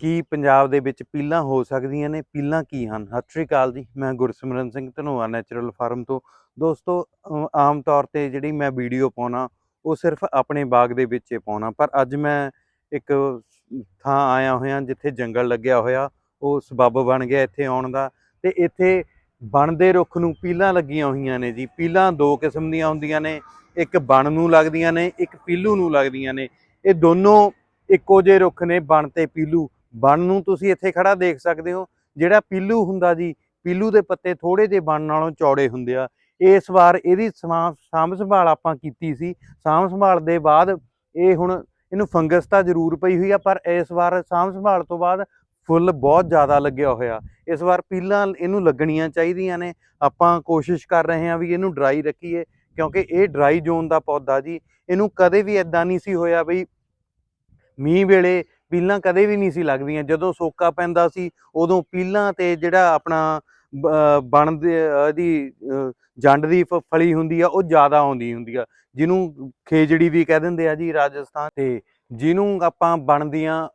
ਕੀ ਪੰਜਾਬ ਦੇ ਵਿੱਚ ਪੀਲਾਂ ਹੋ ਸਕਦੀਆਂ ਨੇ? ਪੀਲਾਂ ਕੀ ਹਨ? ਸਤਿ ਸ਼੍ਰੀ ਅਕਾਲ ਜੀ, ਮੈਂ ਗੁਰਸਿਮਰਨ ਸਿੰਘ, ਧਨੋਆ ਨੈਚੁਰਲ ਫਾਰਮ ਤੋਂ। ਦੋਸਤੋ ਆਮ ਤੌਰ ਤੇ ਜਿਹੜੀ ਮੈਂ ਵੀਡੀਓ ਪਾਉਣਾ, ਉਹ ਸਿਰਫ ਆਪਣੇ ਬਾਗ ਦੇ ਵਿੱਚ ਹੀ ਪਾਉਣਾ। ਪਰ ਅੱਜ ਮੈਂ ਇੱਕ ਥਾਂ ਆਇਆ ਹੋਇਆ, ਜਿੱਥੇ ਜੰਗਲ ਲੱਗਿਆ ਹੋਇਆ, ਉਹ ਸਬੱਬ ਬਣ ਗਿਆ ਇੱਥੇ ਆਉਣ ਦਾ। ਤੇ ਇੱਥੇ ਬਣ ਦੇ ਰੁੱਖ ਨੂੰ ਪੀਲਾਂ ਲੱਗੀਆਂ ਹੋਈਆਂ ਨੇ ਜੀ। ਪੀਲਾਂ ਦੋ ਕਿਸਮ ਦੀਆਂ ਹੁੰਦੀਆਂ ਨੇ, ਇੱਕ ਬਣ ਨੂੰ ਲੱਗਦੀਆਂ ਨੇ, ਇੱਕ ਪੀਲੂ ਨੂੰ ਲੱਗਦੀਆਂ ਨੇ। ਇਹ ਦੋਨੋਂ ਇੱਕੋ ਜਿਹੇ ਰੁੱਖ ਨੇ, ਬਣ ਤੇ ਪੀਲੂ। ਬਣ ਨੂੰ ਤੁਸੀਂ ਇੱਥੇ ਖੜਾ ਦੇਖ ਸਕਦੇ ਹੋ। ਜਿਹੜਾ ਪੀਲੂ ਹੁੰਦਾ ਜੀ, ਪੀਲੂ ਦੇ ਪੱਤੇ ਥੋੜੇ ਜਿਹੇ ਬਣ ਨਾਲੋਂ ਚੌੜੇ ਹੁੰਦੇ ਆ। ਇਸ ਵਾਰ ਇਹਦੀ ਸਮਾਂ- ਸਾਂਭ ਸੰਭਾਲ ਆਪਾਂ ਕੀਤੀ ਸੀ। ਸਾਂਭ ਸੰਭਾਲ ਦੇ ਬਾਅਦ ਇਹ ਹੁਣ ਇਹਨੂੰ ਫੰਗਸ ਤਾਂ ਜ਼ਰੂਰ ਪਈ ਹੋਈ ਆ, ਪਰ ਇਸ ਵਾਰ ਸਾਂਭ ਸੰਭਾਲ ਤੋਂ ਬਾਅਦ ਫੁੱਲ ਬਹੁਤ ਜ਼ਿਆਦਾ ਲੱਗਿਆ ਹੋਇਆ। ਇਸ ਵਾਰ ਪੀਲਾਂ ਇਹਨੂੰ ਲੱਗਣੀਆਂ ਚਾਹੀਦੀਆਂ ਨੇ। ਆਪਾਂ ਕੋਸ਼ਿਸ਼ ਕਰ ਰਹੇ ਹਾਂ ਵੀ ਇਹਨੂੰ ਡਰਾਈ ਰੱਖੀਏ, ਕਿਉਂਕਿ ਇਹ ਡਰਾਈ ਜ਼ੋਨ ਦਾ ਪੌਦਾ ਜੀ। ਇਹਨੂੰ ਕਦੇ ਵੀ ਇਦਾਂ ਨਹੀਂ ਸੀ ਹੋਇਆ ਬਈ ਮੀਂਹ ਵੇਲੇ ਪੀਲਾਂ ਕਦੇ ਵੀ ਨਹੀਂ ਸੀ ਲੱਗਦੀਆਂ। ਜਦੋਂ ਸੋਕਾ ਪੈਂਦਾ ਸੀ, ਉਦੋਂ ਪੀਲਾਂ ਤੇ ਜਿਹੜਾ ਆਪਣਾ, ਬ- ਬਣ ਦੇ ਇਹਦੀ ਜੰਡ ਦੀ ਫ- ਫਲੀ ਹੁੰਦੀ ਆ, ਉਹ ਜ਼ਿਆਦਾ ਆਉਂਦੀ ਹੁੰਦੀ ਆ। ਜਿਹਨੂੰ ਖੇਜੜੀ ਵੀ ਕਹਿ ਦਿੰਦੇ ਆ ਜੀ ਰਾਜਸਥਾਨ ਤੇ, ਜਿਹਨੂੰ ਆਪਾਂ ਬਣ ਦੀਆਂ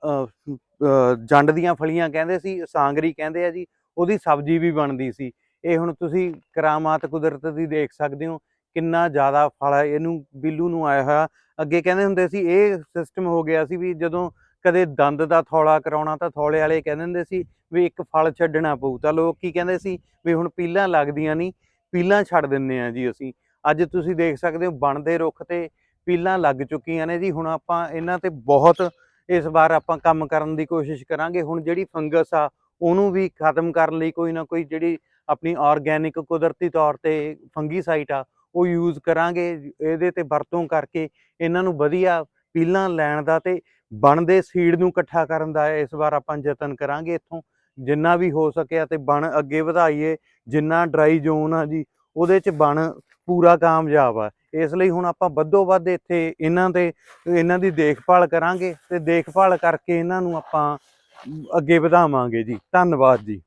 ਜੰਡ ਦੀਆਂ ਫਲੀਆਂ ਕਹਿੰਦੇ ਸੀ, ਸਾਂਗਰੀ ਕਹਿੰਦੇ ਆ ਜੀ, ਉਹਦੀ ਸਬਜ਼ੀ ਵੀ ਬਣਦੀ ਸੀ। ਇਹ ਹੁਣ ਤੁਸੀਂ ਕਰਾਮਾਤ ਕੁਦਰਤ ਦੀ ਦੇਖ ਸਕਦੇ ਹੋ, ਕਿੰਨਾ ਜ਼ਿਆਦਾ ਫਲ ਇਹਨੂੰ, ਬਿੱਲੂ ਨੂੰ ਆਇਆ ਹੋਇਆ। ਅੱਗੇ ਕਹਿੰਦੇ ਹੁੰਦੇ ਸੀ, ਇਹ ਸਿਸਟਮ ਹੋ ਗਿਆ ਸੀ ਵੀ ਜਦੋਂ ਕਦੇ ਦੰਦ ਦਾ ਥੌਲਾ ਕਰਾਉਣਾ ਤਾਂ ਥੌਲੇ ਵਾਲੇ ਕਹਿੰਦੇ ਹੁੰਦੇ ਸੀ ਵੀ ਇੱਕ ਫਲ ਛੱਡਣਾ ਪਊ, ਤਾਂ ਲੋਕ ਕੀ ਕਹਿੰਦੇ ਸੀ ਵੀ ਹੁਣ ਪੀਲਾਂ ਲੱਗਦੀਆਂ ਨਹੀਂ, ਪੀਲਾਂ ਛੱਡ ਦਿੰਨੇ ਆ ਜੀ ਅਸੀਂ। ਅੱਜ ਤੁਸੀਂ ਦੇਖ ਸਕਦੇ ਹੋ ਬਣਦੇ ਰੁੱਖ ਤੇ ਪੀਲਾਂ ਲੱਗ ਚੁੱਕੀਆਂ ਨੇ ਜੀ, ਹੁਣ ਆਪਾਂ ਇਹਨਾਂ ਤੇ ਬਹੁਤ ਇਸ ਵਾਰ ਆਪਾਂ ਕੰਮ ਕਰਨ ਦੀ ਕੋਸ਼ਿਸ਼ ਕਰਾਂਗੇ। ਹੁਣ ਜਿਹੜੀ ਫੰਗਸ ਆ, ਉਹਨੂੰ ਵੀ ਖਤਮ ਕਰਨ ਲਈ ਕੋਈ ਨਾ ਕੋਈ ਜਿਹੜੀ ਆਪਣੀ ਆਰਗੈਨਿਕ ਕੁਦਰਤੀ ਤੌਰ ਤੇ ਫੰਗੀਸਾਈਡ ਆ, ਉਹ ਯੂਜ਼ ਕਰਾਂਗੇ। ਇਹਦੇ ਤੇ ਵਰਤੋਂ ਕਰਕੇ ਇਹਨਾਂ ਨੂੰ ਵਧੀਆ ਪੀਲਾਂ ਲੈਣ ਦਾ ਤੇ ਬਣਦੇ ਸੀਡ ਨੂੰ ਇਕੱਠਾ ਕਰਨ ਦਾ ਇਸ ਵਾਰ ਆਪਾਂ ਯਤਨ ਕਰਾਂਗੇ ਇੱਥੋਂ। ਜਿੰਨਾ ਵੀ ਹੋ ਸਕਿਆ ਤੇ ਬਣ ਅੱਗੇ ਵਧਾਈਏ, ਜਿੰਨਾ ਡਰਾਈ ਜ਼ੋਨ ਆ ਜੀ, ਉਹਦੇ ਚ ਬਣ ਪੂਰਾ ਕਾਮਯਾਬ ਆ। ਇਸ ਲਈ ਹੁਣ ਆਪਾਂ ਵੱਧੋ ਵੱਧ ਇੱਥੇ ਇਹਨਾਂ ਤੇ ਇਹਨਾਂ ਦੀ ਦੇਖਭਾਲ ਕਰਾਂਗੇ ਤੇ ਦੇਖਭਾਲ ਕਰਕੇ ਇਹਨਾਂ ਨੂੰ ਆਪਾਂ ਅੱਗੇ ਵਧਾਵਾਂਗੇ ਜੀ। ਧੰਨਵਾਦ ਜੀ।